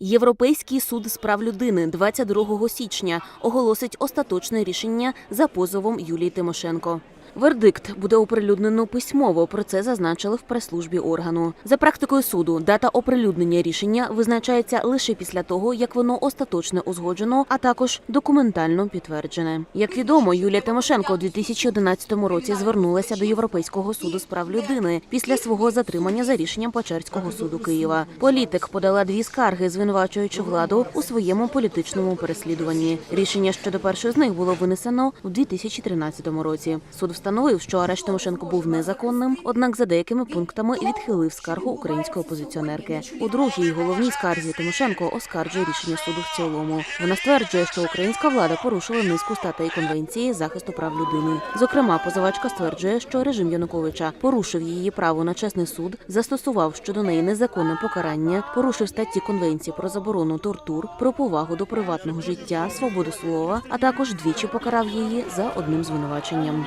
Європейський суд з прав людини 22 січня оголосить остаточне рішення за позовом Юлії Тимошенко. Вердикт буде оприлюднено письмово. Про це зазначили в прес-службі органу. За практикою суду, дата оприлюднення рішення визначається лише після того, як воно остаточно узгоджено, а також документально підтверджене. Як відомо, Юлія Тимошенко у 2011 році звернулася до Європейського суду з прав людини після свого затримання за рішенням Печерського суду Києва. Політик подала дві скарги, звинувачуючи владу у своєму політичному переслідуванні. Рішення щодо першої з них було винесено у 2013 році. Суд встановив, що арешт Тимошенко був незаконним, однак за деякими пунктами відхилив скаргу української опозиціонерки. У другій головній скарзі Тимошенко оскаржує рішення суду в цілому. Вона стверджує, що українська влада порушила низку статей конвенції захисту прав людини. Зокрема, позивачка стверджує, що режим Януковича порушив її право на чесний суд, застосував щодо неї незаконне покарання, порушив статті конвенції про заборону тортур, про повагу до приватного життя, свободу слова, а також двічі покарав її за одним звинуваченням.